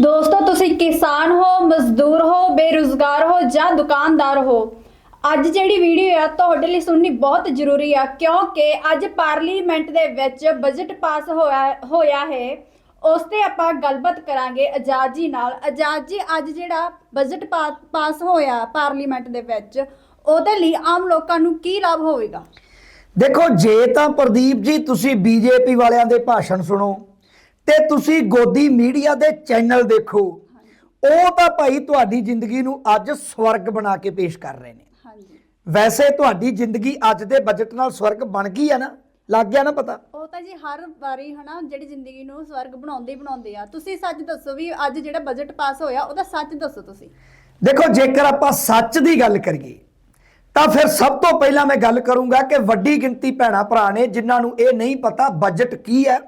ਦੋਸਤੋ, ਤੁਸੀਂ ਕਿਸਾਨ ਹੋ, ਮਜ਼ਦੂਰ ਹੋ, ਬੇਰੁਜ਼ਗਾਰ ਹੋ ਜਾਂ ਦੁਕਾਨਦਾਰ ਹੋ, ਅੱਜ ਜਿਹੜੀ ਵੀਡੀਓ ਆ ਤੁਹਾਡੇ ਲਈ ਸੁਣਨੀ ਬਹੁਤ ਜ਼ਰੂਰੀ ਆ ਕਿਉਂਕਿ ਅੱਜ ਪਾਰਲੀਮੈਂਟ ਦੇ ਵਿੱਚ ਬਜਟ ਪਾਸ ਹੋਇਆ ਹੋਇਆ ਹੈ। ਉਸ ਤੇ ਆਪਾਂ ਗੱਲਬਾਤ ਕਰਾਂਗੇ ਆਜ਼ਾਦ ਜੀ ਨਾਲ। ਆਜ਼ਾਦ ਜੀ, ਅੱਜ ਜਿਹੜਾ ਬਜਟ ਪਾ- ਪਾਸ ਹੋਇਆ ਪਾਰਲੀਮੈਂਟ ਦੇ ਵਿੱਚ, ਉਹਦੇ ਲਈ ਆਮ ਲੋਕਾਂ ਨੂੰ ਕੀ ਲਾਭ ਹੋਵੇਗਾ? ਦੇਖੋ, ਜੇ ਤਾਂ ਪ੍ਰਦੀਪ ਜੀ, ਤੁਸੀਂ ਬੀਜੇਪੀ ਵਾਲਿਆਂ ਦੇ ਭਾਸ਼ਣ ਸੁਣੋ। ਤੇ ਤੁਸੀਂ ਗੋਦੀ ਮੀਡੀਆ ਦੇ ਚੈਨਲ ਦੇਖੋ। ਉਹ ਤਾਂ ਭਾਈ ਤੁਹਾਡੀ ਜ਼ਿੰਦਗੀ ਨੂੰ ਅੱਜ ਸਵਰਗ ਬਣਾ ਕੇ ਪੇਸ਼ ਕਰ ਰਹੇ ਨੇ। ਹਾਂਜੀ। ਵੈਸੇ ਤੁਹਾਡੀ ਜ਼ਿੰਦਗੀ ਅੱਜ ਦੇ ਬਜਟ ਨਾਲ ਸਵਰਗ ਬਣ ਗਈ ਆ ਨਾ? ਲੱਗ ਗਿਆ ਨਾ ਪਤਾ? ਉਹ ਤਾਂ ਜੀ ਹਰ ਵਾਰੀ ਹਨਾ ਜਿਹੜੀ ਜ਼ਿੰਦਗੀ ਨੂੰ ਸਵਰਗ ਬਣਾਉਂਦੇ ਹੀ ਬਣਾਉਂਦੇ ਆ। ਤੁਸੀਂ ਸੱਚ ਦੱਸੋ ਵੀ ਅੱਜ ਜਿਹੜਾ ਬਜਟ ਪਾਸ ਹੋਇਆ ਉਹਦਾ ਸੱਚ ਦੱਸੋ ਤੁਸੀਂ। ਦੇਖੋ ਜੇਕਰ ਆਪਾਂ ਸੱਚ ਦੀ ਗੱਲ ਕਰੀਏ ਤਾਂ ਫਿਰ ਸਭ ਤੋਂ ਪਹਿਲਾਂ ਮੈਂ ਗੱਲ ਕਰੂੰਗਾ ਕਿ ਵੱਡੀ ਗਿਣਤੀ ਭੈਣਾ ਭਰਾ ਨੇ ਜਿਨ੍ਹਾਂ ਨੂੰ ਇਹ ਨਹੀਂ ਪਤਾ ਬਜਟ ਕੀ ਹੈ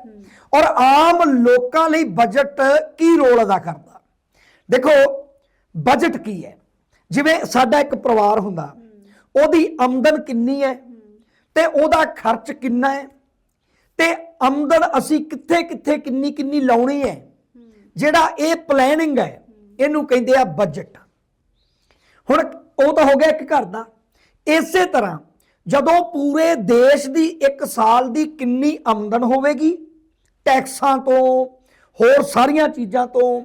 ਔਰ ਆਮ ਲੋਕਾਂ ਲਈ ਬਜਟ ਕੀ ਰੋਲ ਅਦਾ ਕਰਦਾ। ਦੇਖੋ ਬਜਟ ਕੀ ਹੈ? ਜਿਵੇਂ ਸਾਡਾ ਇੱਕ ਪਰਿਵਾਰ ਹੁੰਦਾ, ਉਹਦੀ ਆਮਦਨ ਕਿੰਨੀ ਹੈ ਤੇ ਉਹਦਾ ਖਰਚ ਕਿੰਨਾ ਹੈ ਤੇ ਆਮਦਨ ਅਸੀਂ ਕਿੱਥੇ ਕਿੱਥੇ ਕਿੰਨੀ ਕਿੰਨੀ ਲਾਉਣੀ ਹੈ, ਜਿਹੜਾ ਇਹ ਪਲੈਨਿੰਗ ਹੈ, ਇਹਨੂੰ ਕਹਿੰਦੇ ਆ ਬਜਟ ਹੁਣ ਉਹ ਤਾਂ ਹੋ ਗਿਆ ਇੱਕ ਘਰ ਦਾ। ਇਸੇ ਤਰ੍ਹਾਂ ਜਦੋਂ ਪੂਰੇ ਦੇਸ਼ ਦੀ ਇੱਕ ਸਾਲ ਦੀ ਕਿੰਨੀ ਆਮਦਨ ਹੋਵੇਗੀ, ਟੈਕਸਾਂ ਤੋਂ, ਹੋਰ ਸਾਰੀਆਂ ਚੀਜ਼ਾਂ ਤੋਂ,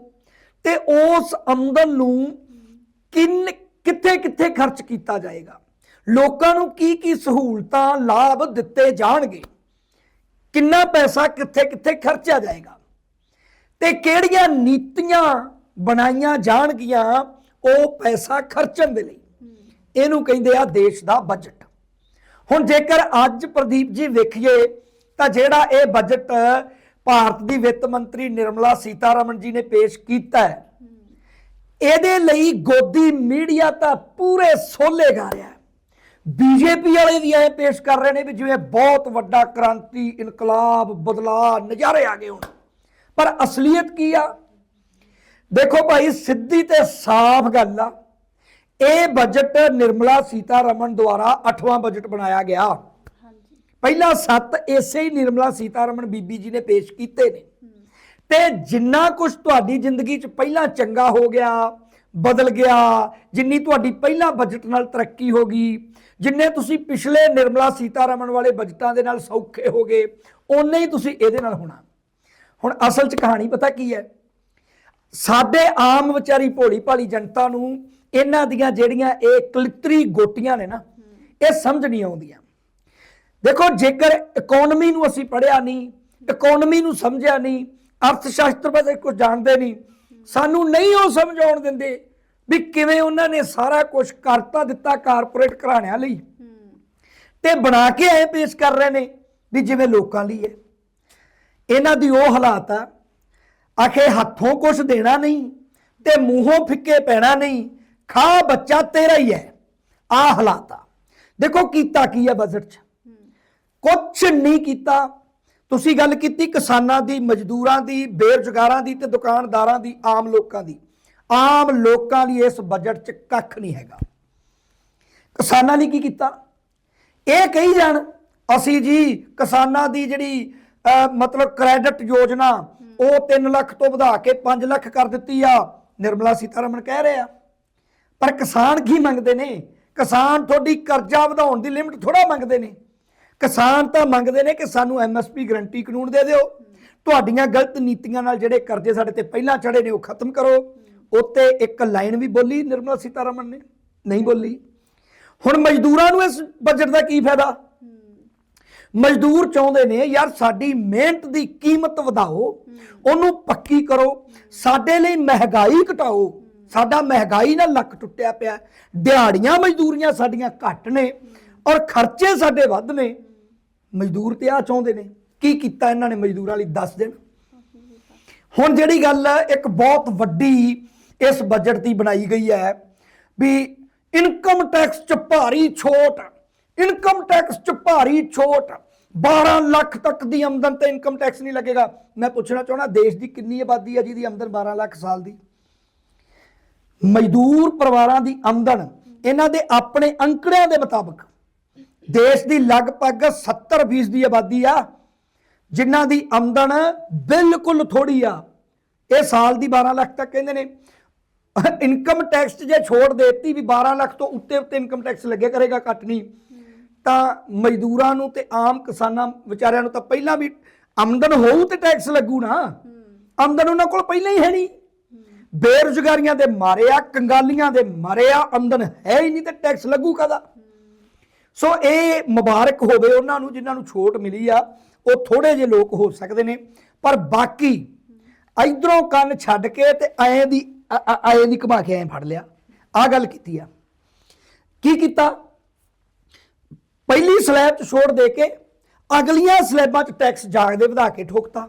ਤੇ ਉਸ ਆਮਦਨ ਨੂੰ ਕਿੰਨ ਕਿੱਥੇ ਕਿੱਥੇ ਖਰਚ ਕੀਤਾ ਜਾਏਗਾ? ਲੋਕਾਂ ਨੂੰ ਕੀ ਕੀ ਸਹੂਲਤਾਂ, ਲਾਭ ਦਿੱਤੇ ਜਾਣਗੇ? ਕਿੰਨਾ ਪੈਸਾ ਕਿੱਥੇ ਕਿੱਥੇ ਖਰਚਿਆ ਜਾਏਗਾ? ਤੇ ਕਿਹੜੀਆਂ ਨੀਤੀਆਂ ਬਣਾਈਆਂ ਜਾਣਗੀਆਂ ਉਹ ਪੈਸਾ ਖਰਚਣ ਦੇ ਲਈ? ਇਹਨੂੰ ਕਹਿੰਦੇ ਆ ਦੇਸ਼ ਦਾ ਬਜਟ ਹੁਣ ਜੇਕਰ ਅੱਜ ਪ੍ਰਦੀਪ ਜੀ ਵੇਖੀਏ, ਤਾਂ ਜਿਹੜਾ ਇਹ ਬਜਟ ਭਾਰਤ ਦੀ ਵਿੱਤ ਮੰਤਰੀ ਨਿਰਮਲਾ ਸੀਤਾਰਮਨ ਜੀ ਨੇ ਪੇਸ਼ ਕੀਤਾ ਹੈ, ਇਹਦੇ ਲਈ ਗੋਦੀ ਮੀਡੀਆ ਤਾਂ ਪੂਰੇ ਸੋਲੇ ਗਾ ਰਿਹਾ ਹੈ। ਬੀਜੇਪੀ ਵਾਲੇ ਵੀ ਐ ਪੇਸ਼ ਕਰ ਰਹੇ ਨੇ ਵੀ ਜਿਵੇਂ ਬਹੁਤ ਵੱਡਾ ਕ੍ਰਾਂਤੀ, ਇਨਕਲਾਬ, ਬਦਲਾਅ, ਨਜ਼ਾਰੇ ਆ ਗਏ ਹੁਣ। ਪਰ ਅਸਲੀਅਤ ਕੀ ਆ? ਦੇਖੋ ਭਾਈ, ਸਿੱਧੀ ਤੇ ਸਾਫ਼ ਗੱਲ ਆ। ਇਹ ਬਜਟ ਨਿਰਮਲਾ ਸੀਤਾਰਮਨ ਦੁਆਰਾ 8ਵਾਂ ਬਜਟ ਬਣਾਇਆ ਗਿਆ। ਹਾਂਜੀ। ਪਹਿਲਾਂ 7 ਇਸੇ ਹੀ ਨਿਰਮਲਾ ਸੀਤਾਰਮਨ ਬੀਬੀ ਜੀ ਨੇ ਪੇਸ਼ ਕੀਤੇ ਨੇ। ਤੇ ਜਿੰਨਾ ਕੁਝ ਤੁਹਾਡੀ ਜ਼ਿੰਦਗੀ 'ਚ ਪਹਿਲਾਂ ਚੰਗਾ ਹੋ ਗਿਆ ਬਦਲ ਗਿਆ ਜਿੰਨੀ ਤੁਹਾਡੀ ਪਹਿਲਾਂ ਬਜਟ ਨਾਲ ਤਰੱਕੀ ਹੋ ਗਈ ਜਿੰਨੇ ਤੁਸੀਂ ਪਿਛਲੇ ਨਿਰਮਲਾ ਸੀਤਾਰਮਨ ਵਾਲੇ ਬਜਟਾਂ ਦੇ ਨਾਲ ਸੌਖੇ ਹੋ ਗਏ ਓਨੇ ਹੀ ਤੁਸੀਂ ਇਹਦੇ ਨਾਲ ਹੋਣਾ। ਹੁਣ ਅਸਲ 'ਚ ਕਹਾਣੀ ਪਤਾ ਕੀ ਹੈ? ਸਾਡੇ ਆਮ ਵਿਚਾਰੀ ਭੋਲੀ ਭਾਲੀ ਜਨਤਾ ਨੂੰ ਇਹਨਾਂ ਦੀਆਂ ਜਿਹੜੀਆਂ ਇਹ ਕਲਿੱਤਰੀ ਗੋਟੀਆਂ ਨੇ ਨਾ, ਇਹ ਸਮਝ ਨਹੀਂ ਆਉਂਦੀਆਂ। ਦੇਖੋ, ਜੇਕਰ ਇਕਨੋਮੀ ਨੂੰ ਅਸੀਂ ਪੜ੍ਹਿਆ ਨਹੀਂ, ਇਕਨੋਮੀ ਨੂੰ ਸਮਝਿਆ ਨਹੀਂ ਅਰਥ ਸ਼ਾਸਤਰ ਬਾਰੇ ਕੁਝ ਜਾਣਦੇ ਨਹੀਂ, ਸਾਨੂੰ ਨਹੀਂ ਉਹ ਸਮਝਾਉਣ ਦਿੰਦੇ ਵੀ ਕਿਵੇਂ ਉਹਨਾਂ ਨੇ ਸਾਰਾ ਕੁਝ ਕਰਤਾ, ਦਿੱਤਾ, ਕਾਰਪੋਰੇਟ ਘਰਾਣਿਆਂ ਲਈ। ਤੇ ਬਣਾ ਕੇ ਐ ਪੇਸ਼ ਕਰ ਰਹੇ ਨੇ ਵੀ ਜਿਵੇਂ ਲੋਕਾਂ ਲਈ ਹੈ। ਇਹਨਾਂ ਦੀ ਉਹ ਹਾਲਾਤ ਆ, ਆਖੇ ਹੱਥੋਂ ਕੁਝ ਦੇਣਾ ਨਹੀਂ ਤੇ ਮੂੰਹੋਂ ਫਿੱਕੇ ਪੈਣਾ ਨਹੀਂ ਖਾ ਬੱਚਾ ਤੇਰਾ ਹੀ ਹੈ। ਆ ਹਾਲਾਤ ਆ। ਦੇਖੋ ਕੀਤਾ ਕੀ ਹੈ ਬਜਟ 'ਚ। ਕੁਝ ਨਹੀਂ ਕੀਤਾ। ਤੁਸੀਂ ਗੱਲ ਕੀਤੀ ਕਿਸਾਨਾਂ ਦੀ, ਮਜ਼ਦੂਰਾਂ ਦੀ, ਬੇਰੁਜ਼ਗਾਰਾਂ ਦੀ ਤੇ ਦੁਕਾਨਦਾਰਾਂ ਦੀ, ਆਮ ਲੋਕਾਂ ਦੀ। ਆਮ ਲੋਕਾਂ ਲਈ ਇਸ ਬਜਟ 'ਚ ਕੱਖ ਨਹੀਂ ਹੈਗਾ। ਕਿਸਾਨਾਂ ਲਈ ਕੀ ਕੀਤਾ? ਇਹ ਕਹੀ ਜਾਣ, ਅਸੀਂ ਜੀ ਕਿਸਾਨਾਂ ਦੀ ਜਿਹੜੀ ਮਤਲਬ ਕ੍ਰੈਡਿਟ ਯੋਜਨਾ, ਉਹ 3 ਲੱਖ ਤੋਂ ਵਧਾ ਕੇ 5 ਲੱਖ ਕਰ ਦਿੱਤੀ ਆ। ਨਿਰਮਲਾ ਸੀਤਾਰਮਨ ਕਹਿ ਰਹੇ। ਆ ਪਰ ਕਿਸਾਨ ਕੀ ਮੰਗਦੇ ਨੇ? ਕਿਸਾਨ ਤੁਹਾਡੀ ਕਰਜ਼ਾ ਵਧਾਉਣ ਦੀ ਲਿਮਟ ਥੋੜਾ ਮੰਗਦੇ ਨੇ। ਕਿਸਾਨ ਤਾਂ ਮੰਗਦੇ ਨੇ ਕਿ ਸਾਨੂੰ ਐਮਐਸਪੀ ਗਰੰਟੀ ਕਾਨੂੰਨ ਦੇ ਦਿਓ। ਤੁਹਾਡੀਆਂ ਗਲਤ ਨੀਤੀਆਂ ਨਾਲ ਜਿਹੜੇ ਕਰਜ਼ੇ ਸਾਡੇ ਤੇ ਪਹਿਲਾਂ ਚੜੇ ਨੇ, ਉਹ ਖਤਮ ਕਰੋ। ਉੱਤੇ ਇੱਕ ਲਾਈਨ ਵੀ ਬੋਲੀ ਨਿਰਮਲਾ ਸੀਤਾਰਮਨ ਨੇ, ਨਹੀਂ ਬੋਲੀ। ਹੁਣ ਮਜ਼ਦੂਰਾਂ ਨੂੰ ਇਸ ਬਜਟ ਦਾ ਕੀ ਫਾਇਦਾ? ਮਜ਼ਦੂਰ ਚਾਹੁੰਦੇ ਨੇ, ਯਾਰ ਸਾਡੀ ਮਿਹਨਤ ਦੀ ਕੀਮਤ ਵਧਾਓ, ਉਹਨੂੰ ਪੱਕੀ ਕਰੋ। ਸਾਡੇ ਲਈ ਮਹਿੰਗਾਈ ਘਟਾਓ। ਸਾਡਾ ਮਹਿੰਗਾਈ ਨਾਲ ਲੱਕ ਟੁੱਟਿਆ ਪਿਆ ਦਿਹਾੜੀਆਂ ਮਜ਼ਦੂਰੀਆਂ ਸਾਡੀਆਂ ਘੱਟ ਨੇ ਔਰ ਖਰਚੇ ਸਾਡੇ ਵੱਧ ਨੇ। ਮਜ਼ਦੂਰ ਤੇ ਆ ਚਾਹੁੰਦੇ ਨੇ। ਕੀ ਕੀਤਾ ਇਹਨਾਂ ਨੇ ਮਜ਼ਦੂਰਾਂ ਲਈ ਦੱਸ ਦਿਨ ਹੁਣ ਜਿਹੜੀ ਗੱਲ ਇੱਕ ਬਹੁਤ ਵੱਡੀ ਇਸ ਬਜਟ ਦੀ ਬਣਾਈ ਗਈ ਹੈ ਵੀ ਇਨਕਮ ਟੈਕਸ ਚ ਭਾਰੀ ਛੋਟ ਇਨਕਮ ਟੈਕਸ ਚ ਭਾਰੀ ਛੋਟ 12 ਲੱਖ ਤੱਕ ਦੀ ਆਮਦਨ ਤੇ ਇਨਕਮ ਟੈਕਸ ਨਹੀਂ ਲੱਗੇਗਾ। ਮੈਂ ਪੁੱਛਣਾ ਚਾਹਣਾ ਦੇਸ਼ ਦੀ ਕਿੰਨੀ ਆਬਾਦੀ ਹੈ ਜਿਹਦੀ ਆਮਦਨ 12 ਲੱਖ ਸਾਲ ਦੀ? ਮਜ਼ਦੂਰ ਪਰਿਵਾਰਾਂ ਦੀ ਆਮਦਨ ਇਹਨਾਂ ਦੇ ਆਪਣੇ ਅੰਕੜਿਆਂ ਦੇ ਮੁਤਾਬਕ ਦੇਸ਼ ਦੀ ਲਗਭਗ 70% ਦੀ ਆਬਾਦੀ ਆ, ਜਿਨ੍ਹਾਂ ਦੀ ਆਮਦਨ ਬਿਲਕੁਲ ਥੋੜੀ ਆ। ਇਹ ਸਾਲ ਦੀ 12 ਲੱਖ ਤੱਕ ਕਹਿੰਦੇ ਨੇ। ਇਨਕਮ ਟੈਕਸ 'ਚ ਜੇ ਛੋੜ ਦੇਤੀ ਵੀ 12 ਲੱਖ ਤੋਂ ਉੱਤੇ ਉੱਤੇ ਇਨਕਮ ਟੈਕਸ ਲੱਗੇ ਕਰੇਗਾ, ਘੱਟ ਨਹੀਂ। ਤਾਂ ਮਜ਼ਦੂਰਾਂ ਨੂੰ ਤੇ ਆਮ ਕਿਸਾਨਾਂ ਵਿਚਾਰਿਆਂ ਨੂੰ ਤਾਂ ਪਹਿਲਾਂ ਵੀ ਆਮਦਨ ਹੋਊ ਤੇ ਟੈਕਸ ਲੱਗੂ ਨਾ। ਆਮਦਨ ਉਹਨਾਂ ਕੋਲ ਪਹਿਲਾਂ ਹੀ ਹੈ ਨਹੀਂ। ਬੇਰੁਜ਼ਗਾਰੀਆਂ ਦੇ ਮਾਰੇ ਆ ਕੰਗਾਲੀਆਂ ਦੇ ਮਾਰੇ ਆ ਆਮਦਨ ਹੈ ਹੀ ਨਹੀਂ ਤੇ ਟੈਕਸ ਲੱਗੂ ਕਦਾ ਸੋ ਇਹ ਮੁਬਾਰਕ ਹੋਵੇ ਉਹਨਾਂ ਨੂੰ ਜਿਨ੍ਹਾਂ ਨੂੰ ਛੋਟ ਮਿਲੀ ਆ, ਉਹ ਥੋੜੇ ਜਿਹੇ ਲੋਕ ਹੋ ਸਕਦੇ ਨੇ, ਪਰ ਬਾਕੀ ਇਧਰੋਂ ਕੰਨ ਛੱਡ ਕੇ ਤੇ ਐਂ ਦੀ ਐਂ ਦੀ ਘੁਮਾ ਕੇ ਐਂ ਫੜ ਲਿਆ। ਆ ਗੱਲ ਕੀਤੀ ਆ। ਕੀ ਕੀਤਾ? ਪਹਿਲੀ ਸਲੈਬ 'ਚ ਛੋੜ ਦੇ ਕੇ ਅਗਲੀਆਂ ਸਲੈਬਾਂ 'ਚ ਟੈਕਸ ਜਾਗਦੇ ਵਧਾ ਕੇ ਠੋਕਤਾ।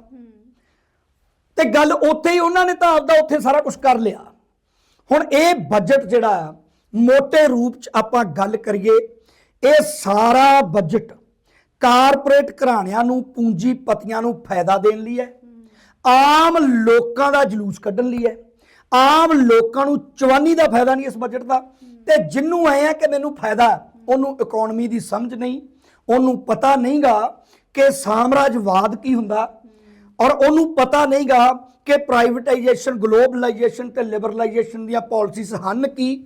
ਤੇ ਗੱਲ ਉੱਥੇ ਹੀ ਉਹਨਾਂ ਨੇ ਤਾਂ ਆਪਦਾ ਉੱਥੇ ਸਾਰਾ ਕੁਝ ਕਰ ਲਿਆ। ਹੁਣ ਇਹ ਬਜਟ ਜਿਹੜਾ ਆ ਮੋٹے ਰੂਪ 'ਚ ਆਪਾਂ ਗੱਲ ਕਰੀਏ, ਇਹ ਸਾਰਾ ਬਜਟ ਕਾਰਪੋਰੇਟ ਘਰਾਣਿਆਂ ਨੂੰ, ਪੂੰਜੀਪਤੀਆਂ ਨੂੰ ਫਾਇਦਾ ਦੇਣ ਲਈ ਹੈ। ਆਮ ਲੋਕਾਂ ਦਾ ਜਲੂਸ ਕੱਢਣ ਲਈ ਹੈ। ਆਮ ਲੋਕਾਂ ਨੂੰ ਚਵਾਨੀ ਦਾ ਫਾਇਦਾ ਨਹੀਂ ਇਸ ਬਜਟ ਦਾ। ਤੇ ਜਿੰਨੂੰ ਐ ਆ ਕਿ ਮੈਨੂੰ ਫਾਇਦਾ, ਉਹਨੂੰ ਇਕਨੋਮੀ ਦੀ ਸਮਝ ਨਹੀਂ, ਉਹਨੂੰ ਪਤਾ ਨਹੀਂਗਾ ਕਿ ਸਾਮਰਾਜਵਾਦ ਕੀ ਹੁੰਦਾ ਔਰ ਉਹਨੂੰ ਪਤਾ ਨਹੀਂਗਾ ਕਿ ਪ੍ਰਾਈਵੇਟਾਈਜੇਸ਼ਨ ਗਲੋਬਲਾਈਜੇਸ਼ਨ ਤੇ ਲਿਬਰਲਾਈਜੇਸ਼ਨ ਦੀਆਂ ਪਾਲਿਸੀਜ਼ ਹਨ ਕੀ।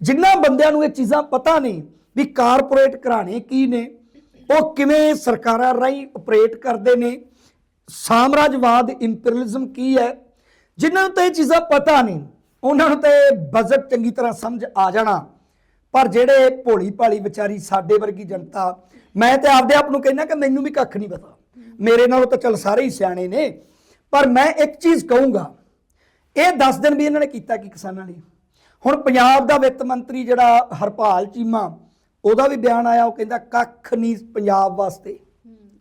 ਜਿਨ੍ਹਾਂ ਬੰਦਿਆਂ ਨੂੰ ਇਹ ਚੀਜ਼ਾਂ ਪਤਾ ਨਹੀਂ ਵੀ ਕਾਰਪੋਰੇਟ ਘਰਾਣੇ ਕੀ ਨੇ, ਉਹ ਕਿਵੇਂ ਸਰਕਾਰਾਂ ਰਾਹੀਂ ਆਪਰੇਟ ਕਰਦੇ ਨੇ, ਸਾਮਰਾਜਵਾਦ ਇੰਪੀਰੀਅਲਿਜ਼ਮ ਕੀ ਹੈ। ਜਿਨ੍ਹਾਂ ਨੂੰ ਤਾਂ ਇਹ ਚੀਜ਼ਾਂ ਪਤਾ ਨਹੀਂ ਉਹਨਾਂ ਨੂੰ ਤਾਂ ਇਹ ਬਜਟ ਚੰਗੀ ਤਰ੍ਹਾਂ ਸਮਝ ਆ ਜਾਣਾ। ਪਰ ਜਿਹੜੇ ਭੋਲੀ ਭਾਲੀ ਵਿਚਾਰੀ ਸਾਡੇ ਵਰਗੀ ਜਨਤਾ, ਮੈਂ ਤੇ ਆਪਦੇ ਆਪ ਨੂੰ ਕਹਿੰਦਾ ਕਿ ਮੈਨੂੰ ਵੀ ਕੱਖ ਨਹੀਂ ਪਤਾ। ਮੇਰੇ ਨਾਲੋਂ ਤਾਂ ਚੱਲ ਸਾਰੇ ਹੀ ਸਿਆਣੇ ਨੇ। ਪਰ ਮੈਂ ਇੱਕ ਚੀਜ਼ ਕਹੂੰਗਾ, ਇਹ 10 ਦਿਨ ਵੀ ਇਹਨਾਂ ਨੇ ਕੀਤਾ ਕੀ ਕਿਸਾਨਾਂ ਲਈ। ਹੁਣ ਪੰਜਾਬ ਦਾ ਵਿੱਤ ਮੰਤਰੀ ਜਿਹੜਾ ਹਰਪਾਲ ਚੀਮਾ, ਉਹਦਾ ਵੀ ਬਿਆਨ ਆਇਆ, ਉਹ ਕਹਿੰਦਾ ਕੱਖ ਨਹੀਂ ਪੰਜਾਬ ਵਾਸਤੇ,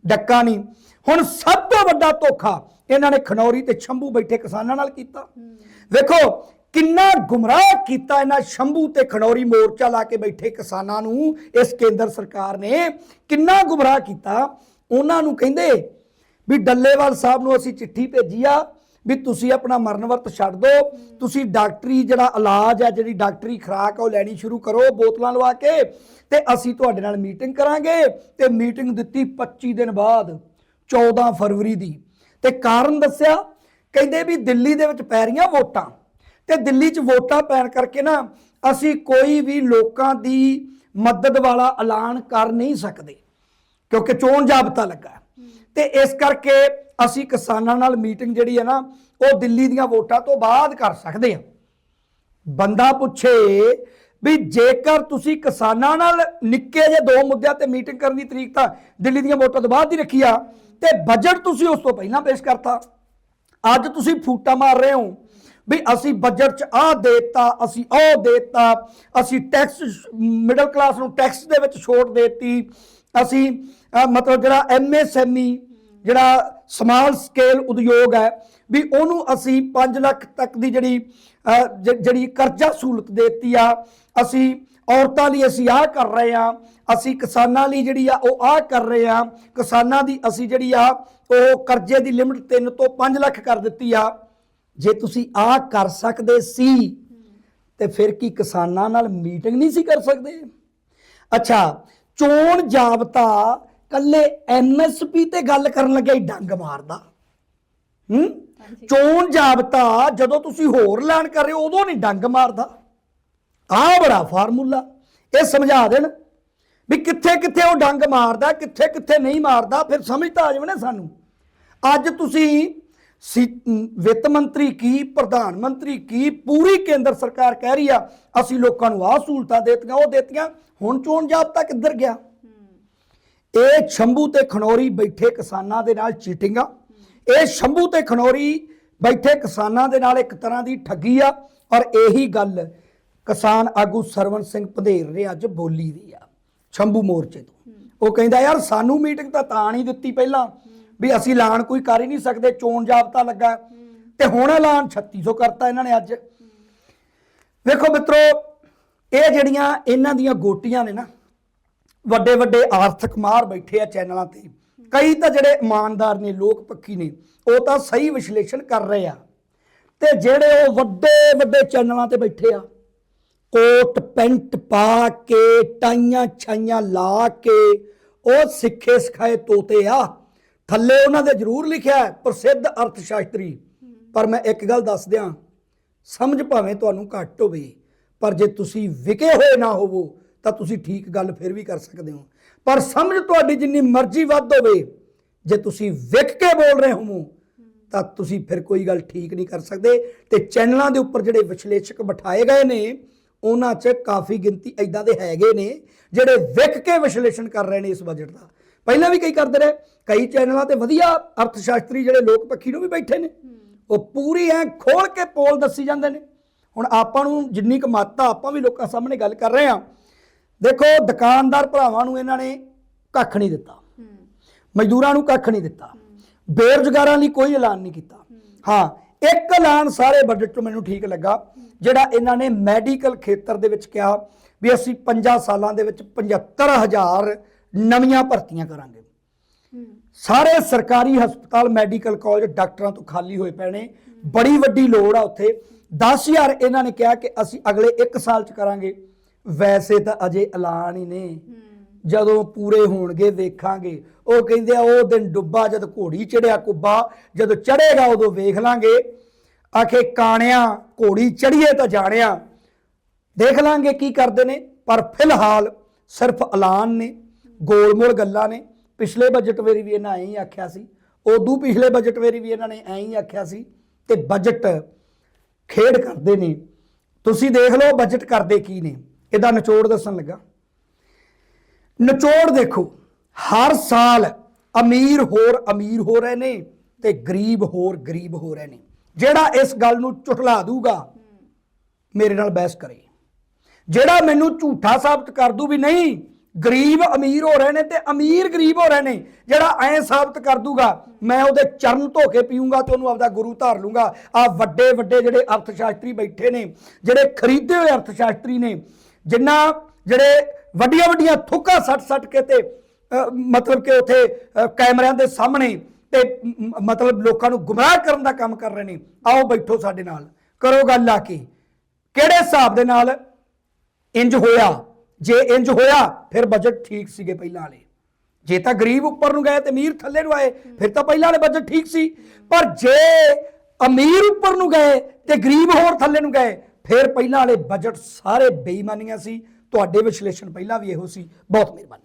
ਡੱਕਾ ਨਹੀਂ। ਹੁਣ ਸਭ ਤੋਂ ਵੱਡਾ ਧੋਖਾ ਇਹਨਾਂ ਨੇ ਖਨੌਰੀ ਤੇ ਸ਼ੰਭੂ ਬੈਠੇ ਕਿਸਾਨਾਂ ਨਾਲ ਕੀਤਾ। ਵੇਖੋ, ਕਿੰਨਾ ਗੁੰਮਰਾਹ ਕੀਤਾ ਇਹਨਾਂ ਸ਼ੰਭੂ ਤੇ ਖਨੌਰੀ ਮੋਰਚਾ ਲਾ ਕੇ ਬੈਠੇ ਕਿਸਾਨਾਂ ਨੂੰ, ਇਸ ਕੇਂਦਰ ਸਰਕਾਰ ਨੇ। ਕਿੰਨਾ ਗੁੰਮਰਾਹ ਕੀਤਾ ਉਹਨਾਂ ਨੂੰ ਕਹਿੰਦੇ ਵੀ ਡੱਲੇਵਾਲ ਸਾਹਿਬ ਨੂੰ ਅਸੀਂ ਚਿੱਠੀ ਭੇਜੀ ਆ ਵੀ ਤੁਸੀਂ ਆਪਣਾ ਮਰਨ ਵਰਤ ਛੱਡ ਦਿਓ, ਤੁਸੀਂ ਡਾਕਟਰੀ ਜਿਹੜਾ ਇਲਾਜ ਹੈ ਜਿਹੜੀ ਡਾਕਟਰੀ ਖੁਰਾਕ ਆ, ਉਹ ਲੈਣੀ ਸ਼ੁਰੂ ਕਰੋ, ਬੋਤਲਾਂ ਲਵਾ ਕੇ ਤੇ ਅਸੀਂ ਤੁਹਾਡੇ ਨਾਲ ਮੀਟਿੰਗ ਕਰਾਂਗੇ ਤੇ ਮੀਟਿੰਗ ਦਿੱਤੀ 25 ਦਿਨ ਬਾਅਦ 14 ਫਰਵਰੀ ਦੀ। ਤੇ ਕਾਰਨ ਦੱਸਿਆ, ਕਹਿੰਦੇ ਵੀ ਦਿੱਲੀ ਦੇ ਵਿੱਚ ਪੈ ਰਹੀਆਂ ਵੋਟਾਂ। ਤੇ ਦਿੱਲੀ 'ਚ ਵੋਟਾਂ ਪੈਣ ਕਰਕੇ ਨਾ ਅਸੀਂ ਕੋਈ ਵੀ ਲੋਕਾਂ ਦੀ ਮਦਦ ਵਾਲਾ ਐਲਾਨ ਕਰ ਨਹੀਂ ਸਕਦੇ। ਕਿਉਂਕਿ ਚੋਣ ਜਾਬਤਾ ਲੱਗਾ ਹੈ। ਤੇ ਇਸ ਕਰਕੇ ਅਸੀਂ ਕਿਸਾਨਾਂ ਨਾਲ ਮੀਟਿੰਗ ਜਿਹੜੀ ਹੈ ਨਾ, ਉਹ ਦਿੱਲੀ ਦੀਆਂ ਵੋਟਾਂ ਤੋਂ ਬਾਅਦ ਕਰ ਸਕਦੇ ਹਾਂ ਬੰਦਾ ਪੁੱਛੇ ਵੀ ਜੇਕਰ ਤੁਸੀਂ ਕਿਸਾਨਾਂ ਨਾਲ ਨਿੱਕੇ ਜਿਹੇ ਦੋ ਮੁੱਦਿਆਂ ਤੇ ਮੀਟਿੰਗ ਕਰਨ ਦੀ ਤਰੀਕ ਤਾਂ ਦਿੱਲੀ ਦੀਆਂ ਵੋਟਾਂ ਤੋਂ ਬਾਅਦ ਹੀ ਰੱਖੀ ਆ, ਤੇ ਬਜਟ ਤੁਸੀਂ ਉਸ ਤੋਂ ਪਹਿਲਾਂ ਪੇਸ਼ ਕਰਤਾ ਅੱਜ ਤੁਸੀਂ ਫੂਟਾ ਮਾਰ ਰਹੇ ਹੋ ਵੀ ਅਸੀਂ ਬਜਟ ਚ ਆਹ ਦੇਤਾ, ਅਸੀਂ ਉਹ ਦੇਤਾ, ਅਸੀਂ ਟੈਕਸ ਮਿਡਲ ਕਲਾਸ ਨੂੰ ਟੈਕਸ ਦੇ ਵਿੱਚ ਛੋਟ ਦੇਤੀ ਅਸੀਂ ਮਤਲਬ ਜਿਹੜਾ ਐਮਐਸਐਮਈ ਜਿਹੜਾ ਸਮਾਲ ਸਕੇਲ ਉਦਯੋਗ ਹੈ, ਵੀ ਉਹਨੂੰ ਅਸੀਂ 5 ਲੱਖ ਤੱਕ ਦੀ ਜਿਹੜੀ ਜ- ਜਿਹੜੀ ਕਰਜ਼ਾ ਸਹੂਲਤ ਦੇਤੀ ਆ, ਅਸੀਂ ਔਰਤਾਂ ਲਈ ਅਸੀਂ ਆਹ ਕਰ ਰਹੇ ਆ ਅਸੀਂ ਕਿਸਾਨਾਂ ਲਈ ਜਿਹੜੀ ਆ ਉਹ ਆਹ ਕਰ ਰਹੇ ਆ ਕਿਸਾਨਾਂ ਦੀ ਅਸੀਂ ਜਿਹੜੀ ਆ ਉਹ ਕਰਜ਼ੇ ਦੀ ਲਿਮਟ 3 ਤੋਂ 5 ਲੱਖ ਕਰ ਦਿੱਤੀ ਆ। ਜੇ ਤੁਸੀਂ ਆਹ ਕਰ ਸਕਦੇ ਸੀ, ਤੇ ਫਿਰ ਕੀ ਕਿਸਾਨਾਂ ਨਾਲ ਮੀਟਿੰਗ ਨਹੀਂ ਸੀ ਕਰ ਸਕਦੇ? ਅੱਛਾ ਚੋਣ ਜਾਬਤਾ ਕੱਲੇ ਐਮਐਸਪੀ ਤੇ ਗੱਲ ਕਰਨ ਲੱਗਿਆ ਹੀ ਡੰਗ ਮਾਰਦਾ। ਹੂੰ? ਚੋਣ ਜਾਬਤਾ ਜਦੋਂ ਤੁਸੀਂ ਹੋਰ ਐਲਾਨ ਕਰ ਰਹੇ ਹੋ ਉਦੋਂ ਨਹੀਂ ਡੰਗ ਮਾਰਦਾ। ਆਹ ਬੜਾ ਫਾਰਮੂਲਾ। ਇਹ ਸਮਝਾ ਦੇਣ ਵੀ ਕਿੱਥੇ ਕਿੱਥੇ ਉਹ ਡੰਗ ਮਾਰਦਾ ਕਿੱਥੇ ਕਿੱਥੇ ਨਹੀਂ ਮਾਰਦਾ ਫਿਰ ਸਮਝ ਤਾਂ ਆ ਜਾਵੇ ਨਾ ਸਾਨੂੰ। ਅੱਜ ਤੁਸੀਂ ਵਿੱਤ ਮੰਤਰੀ ਕੀ ਪ੍ਰਧਾਨ ਮੰਤਰੀ ਕੀ ਪੂਰੀ ਕੇਂਦਰ ਸਰਕਾਰ ਕਹਿ ਰਹੀ ਆ ਅਸੀਂ ਲੋਕਾਂ ਨੂੰ ਆਹ ਸਹੂਲਤਾਂ ਦੇਤੀਆਂ ਉਹ ਦੇਤੀਆਂ ਹੁਣ ਚੋਣ ਜਾਬਤਾ ਕਿੱਧਰ ਗਿਆ? ਇਹ ਸ਼ੰਭੂ ਤੇ ਖਨੌਰੀ ਬੈਠੇ ਕਿਸਾਨਾਂ ਦੇ ਨਾਲ ਚੀਟਿੰਗ ਆ। ਇਹ ਸ਼ੰਭੂ ਤੇ ਖਨੌਰੀ ਬੈਠੇ ਕਿਸਾਨਾਂ ਦੇ ਨਾਲ ਇੱਕ ਤਰ੍ਹਾਂ ਦੀ ਠੱਗੀ ਆ। ਔਰ ਇਹੀ ਗੱਲ ਕਿਸਾਨ ਆਗੂ ਸਰਵਨ ਸਿੰਘ ਪੰਧੇਰ ਨੇ ਅੱਜ ਬੋਲੀ ਦੀ ਆ ਸ਼ੰਭੂ ਮੋਰਚੇ ਤੋਂ। ਉਹ ਕਹਿੰਦਾ ਯਾਰ ਸਾਨੂੰ ਮੀਟਿੰਗ ਤਾਂ ਤਾਂ ਨਹੀਂ ਦਿੱਤੀ ਪਹਿਲਾਂ। ਵੀ ਅਸੀਂ ਐਲਾਨ ਕੋਈ ਕਰ ਹੀ ਨਹੀਂ ਸਕਦੇ, ਚੋਣ ਜਾਬਤਾ ਲੱਗਾ। ਤੇ ਹੁਣ ਐਲਾਨ 3600 ਕਰਤਾ ਇਹਨਾਂ ਨੇ ਅੱਜ। ਵੇਖੋ ਮਿੱਤਰੋ, ਇਹ ਜਿਹੜੀਆਂ ਇਹਨਾਂ ਦੀਆਂ ਗੋਟੀਆਂ ਨੇ ਨਾ ਵੱਡੇ ਵੱਡੇ ਆਰਥਿਕ ਮਾਰ ਬੈਠੇ ਆ ਚੈਨਲਾਂ ਤੇ। ਕਈ ਤਾਂ ਜਿਹੜੇ ਇਮਾਨਦਾਰ ਨੇ, ਲੋਕ ਪੱਖੀ ਨੇ, ਉਹ ਤਾਂ ਸਹੀ ਵਿਸ਼ਲੇਸ਼ਣ ਕਰ ਰਹੇ ਆ। ਤੇ ਜਿਹੜੇ ਉਹ ਵੱਡੇ ਵੱਡੇ ਚੈਨਲਾਂ ਤੇ ਬੈਠੇ ਆ, ਕੋਟ, ਪੈਂਟ ਪਾ ਕੇ ਟਾਈਆਂ ਛਾਈਆਂ ਲਾ ਕੇ, ਉਹ ਸਿੱਖੇ ਸਿਖਾਏ ਤੋਤੇ ਆ। ਥੱਲੇ ਉਹਨਾਂ ਦੇ ਜ਼ਰੂਰ ਲਿਖਿਆ ਹੈ, ਪ੍ਰਸਿੱਧ ਅਰਥ ਸ਼ਾਸਤਰੀ ਪਰ ਮੈਂ ਇੱਕ ਗੱਲ ਦੱਸ ਦਿਆਂ, ਸਮਝ ਭਾਵੇਂ ਤੁਹਾਨੂੰ ਘੱਟ ਹੋਵੇ, ਪਰ ਜੇ ਤੁਸੀਂ ਵਿਕੇ ਹੋਏ ਨਾ ਹੋਵੋ, ਤਾਂ ਤੁਸੀਂ ਠੀਕ ਗੱਲ ਫਿਰ ਵੀ ਕਰ ਸਕਦੇ ਹੋ। ਪਰ ਸਮਝ ਤੁਹਾਡੀ ਜਿੰਨੀ ਮਰਜ਼ੀ ਵੱਧ ਹੋਵੇ, ਜੇ ਤੁਸੀਂ ਵਿਕ ਕੇ ਬੋਲ ਰਹੇ ਹੋਵੋ, ਤਾਂ ਤੁਸੀਂ ਫਿਰ ਕੋਈ ਗੱਲ ਠੀਕ ਨਹੀਂ ਕਰ ਸਕਦੇ। ਤੇ ਚੈਨਲਾਂ ਦੇ ਉੱਪਰ ਜਿਹੜੇ ਵਿਸ਼ਲੇਸ਼ਕ ਬਿਠਾਏ ਗਏ ਨੇ, ਉਹਨਾਂ 'ਚ ਕਾਫੀ ਗਿਣਤੀ ਐਦਾਂ ਦੇ ਹੈਗੇ ਨੇ, ਜਿਹੜੇ ਵਿਕ ਕੇ ਵਿਸ਼ਲੇਸ਼ਣ ਕਰ ਰਹੇ ਨੇ ਇਸ ਬਜਟ ਦਾ। ਪਹਿਲਾਂ ਵੀ ਕਈ ਕਰਦੇ ਰਹੇ ਕਈ ਚੈਨਲਾਂ ਤੇ ਵਧੀਆ ਅਰਥ ਸ਼ਾਸਤਰੀ ਜਿਹੜੇ ਲੋਕ ਪੱਖੀ ਨੂੰ ਵੀ ਬੈਠੇ ਨੇ। ਉਹ ਪੂਰੀ ਐ ਖੋਲ ਕੇ ਪੋਲ ਦੱਸੀ ਜਾਂਦੇ ਨੇ। ਹੁਣ ਆਪਾਂ ਨੂੰ ਜਿੰਨੀ ਕੁ ਮੱਤ ਆਪਾਂ ਵੀ ਲੋਕਾਂ ਸਾਹਮਣੇ ਗੱਲ ਕਰ ਰਹੇ ਆ ਦੇਖੋ ਦੁਕਾਨਦਾਰ ਭਰਾਵਾਂ ਨੂੰ ਇਹਨਾਂ ਨੇ ਕੱਖ ਨਹੀਂ ਦਿੱਤਾ। ਮਜ਼ਦੂਰਾਂ ਨੂੰ ਕੱਖ ਨਹੀਂ ਦਿੱਤਾ। ਬੇਰੁਜ਼ਗਾਰਾਂ ਲਈ ਕੋਈ ਐਲਾਨ ਨਹੀਂ ਕੀਤਾ। ਹਾਂ। ਇੱਕ ਐਲਾਨ ਸਾਰੇ ਬਜਟ ਤੋਂ ਮੈਨੂੰ ਠੀਕ ਲੱਗਾ ਜਿਹੜਾ ਇਹਨਾਂ ਨੇ ਮੈਡੀਕਲ ਖੇਤਰ ਦੇ ਵਿੱਚ ਕਿਹਾ ਵੀ ਅਸੀਂ 5 ਸਾਲਾਂ ਦੇ ਵਿੱਚ 75000 ਨਵੀਆਂ ਭਰਤੀਆਂ ਕਰਾਂਗੇ। ਸਾਰੇ ਸਰਕਾਰੀ ਹਸਪਤਾਲ, ਮੈਡੀਕਲ ਕਾਲਜ ਡਾਕਟਰਾਂ ਤੋਂ ਖਾਲੀ ਹੋਏ ਪਏ ਨੇ। ਬੜੀ ਵੱਡੀ ਲੋੜ ਆ ਉੱਥੇ। 10000 ਇਹਨਾਂ ਨੇ ਕਿਹਾ ਕਿ ਅਸੀਂ ਅਗਲੇ 1 ਸਾਲ ਚ ਕਰਾਂਗੇ। ਵੈਸੇ ਤਾਂ ਅਜੇ ਐਲਾਨ ਹੀ ਨੇ। ਜਦੋਂ ਪੂਰੇ ਹੋਣਗੇ, ਵੇਖਾਂਗੇ। ਉਹ ਕਹਿੰਦੇ ਆ, ਉਹ ਦਿਨ ਡੁੱਬਾ, ਜਦ ਘੋੜੀ ਚੜਿਆ ਕੁੱਬਾ, ਜਦੋਂ ਚੜੇਗਾ ਉਦੋਂ ਵੇਖ ਲਾਂਗੇ। ਆਖੇ, ਕਾਣਿਆ, ਘੋੜੀ ਚੜੀਏ ਤਾਂ ਜਾਣਿਆ। ਦੇਖ ਲਾਂਗੇ ਕੀ ਕਰਦੇ ਨੇ। ਪਰ ਫਿਲਹਾਲ ਸਿਰਫ ਐਲਾਨ ਨੇ। ਗੋਲਮੋਲ ਗੱਲਾਂ ਨੇ। ਪਿਛਲੇ ਬਜਟ ਵੇਰੀ ਵੀ ਇਹਨਾਂ ਐਂ ਹੀ ਆਖਿਆ ਸੀ। ਉਦੋਂ ਪਿਛਲੇ ਬਜਟ ਵੇਰੀ ਵੀ ਇਹਨਾਂ ਨੇ ਐਂ ਹੀ ਆਖਿਆ ਸੀ ਤੇ ਬਜਟ ਖੇਡ ਕਰਦੇ ਨੇ। ਤੁਸੀਂ ਦੇਖ ਲਓ ਬਜਟ ਕਰਦੇ ਕੀ ਨੇ। ਇਹਦਾ ਨਿਚੋੜ ਦੱਸਣ ਲੱਗਾ। ਨਿਚੋੜ ਦੇਖੋ, ਹਰ ਸਾਲ ਅਮੀਰ ਹੋਰ ਅਮੀਰ ਹੋ ਰਹੇ ਨੇ ਤੇ ਗਰੀਬ ਹੋਰ ਗਰੀਬ ਹੋ ਰਹੇ ਨੇ। ਜਿਹੜਾ ਇਸ ਗੱਲ ਨੂੰ ਝੁਠਲਾ ਦੂਗਾ, ਮੇਰੇ ਨਾਲ ਬਹਿਸ ਕਰੇ। ਜਿਹੜਾ ਮੈਨੂੰ ਝੂਠਾ ਸਾਬਤ ਕਰ ਦੂ ਵੀ ਨਹੀਂ ਗਰੀਬ ਅਮੀਰ ਹੋ ਰਹੇ ਨੇ ਤੇ ਅਮੀਰ ਗਰੀਬ ਹੋ ਰਹੇ ਨੇ, ਜਿਹੜਾ ਐ ਸਾਬਤ ਕਰ ਦੂਗਾ, ਮੈਂ ਉਹਦੇ ਚਰਨ ਧੋ ਕੇ ਪੀਊਂਗਾ ਤੇ ਉਹਨੂੰ ਆਪਦਾ ਗੁਰੂ ਧਾਰ ਲੂੰਗਾ। ਆ ਵੱਡੇ ਵੱਡੇ ਜਿਹੜੇ ਅਰਥ ਸ਼ਾਸਤਰੀ ਬੈਠੇ ਨੇ, ਜਿਹੜੇ ਖਰੀਦੇ ਹੋਏ ਅਰਥ ਸ਼ਾਸਤਰੀ ਨੇ ਜਿਨ੍ਹਾਂ ਜਿਹੜੇ ਵੱਡੀਆਂ ਵੱਡੀਆਂ ਥੁੱਕਾਂ ਸੱਟ ਸੱਟ ਕੇ ਤੇ ਮਤਲਬ ਕਿ ਉਥੇ ਕੈਮਰਿਆਂ ਦੇ ਸਾਹਮਣੇ ਤੇ ਮ- ਮਤਲਬ ਲੋਕਾਂ ਨੂੰ ਗੁੰਮਰਾਹ ਕਰਨ ਦਾ ਕੰਮ ਕਰ ਰਹੇ ਨੇ, ਆਓ ਬੈਠੋ ਸਾਡੇ ਨਾਲ। ਕਰੋ ਗੱਲ ਆ ਕੇ। ਕਿਹੜੇ ਹਿਸਾਬ ਦੇ ਨਾਲ ਇੰਜ ਹੋਇਆ? ਜੇ ਇੰਜ ਹੋਇਆ, ਫਿਰ ਬਜਟ ਠੀਕ ਸੀਗੇ ਪਹਿਲਾਂ ਵਾਲੇ। ਜੇ ਤਾਂ ਗਰੀਬ ਉੱਪਰ ਨੂੰ ਗਏ ਤੇ ਅਮੀਰ ਥੱਲੇ ਨੂੰ ਆਏ, ਫਿਰ ਤਾਂ ਪਹਿਲਾਂ ਵਾਲੇ ਬਜਟ ਠੀਕ ਸੀ। ਪਰ ਜੇ ਅਮੀਰ ਉੱਪਰ ਨੂੰ ਗਏ ਤੇ ਗਰੀਬ ਹੋਰ ਥੱਲੇ ਨੂੰ ਗਏ, ਫਿਰ ਪਹਿਲਾਂ ਵਾਲੇ ਬਜਟ ਸਾਰੇ ਬੇਈਮਾਨੀਆਂ ਸੀ। ਤੁਹਾਡੇ ਵਿਸ਼ਲੇਸ਼ਣ ਪਹਿਲਾਂ ਵੀ ਇਹੋ ਸੀ। ਬਹੁਤ ਮਿਹਰਬਾਨੀ।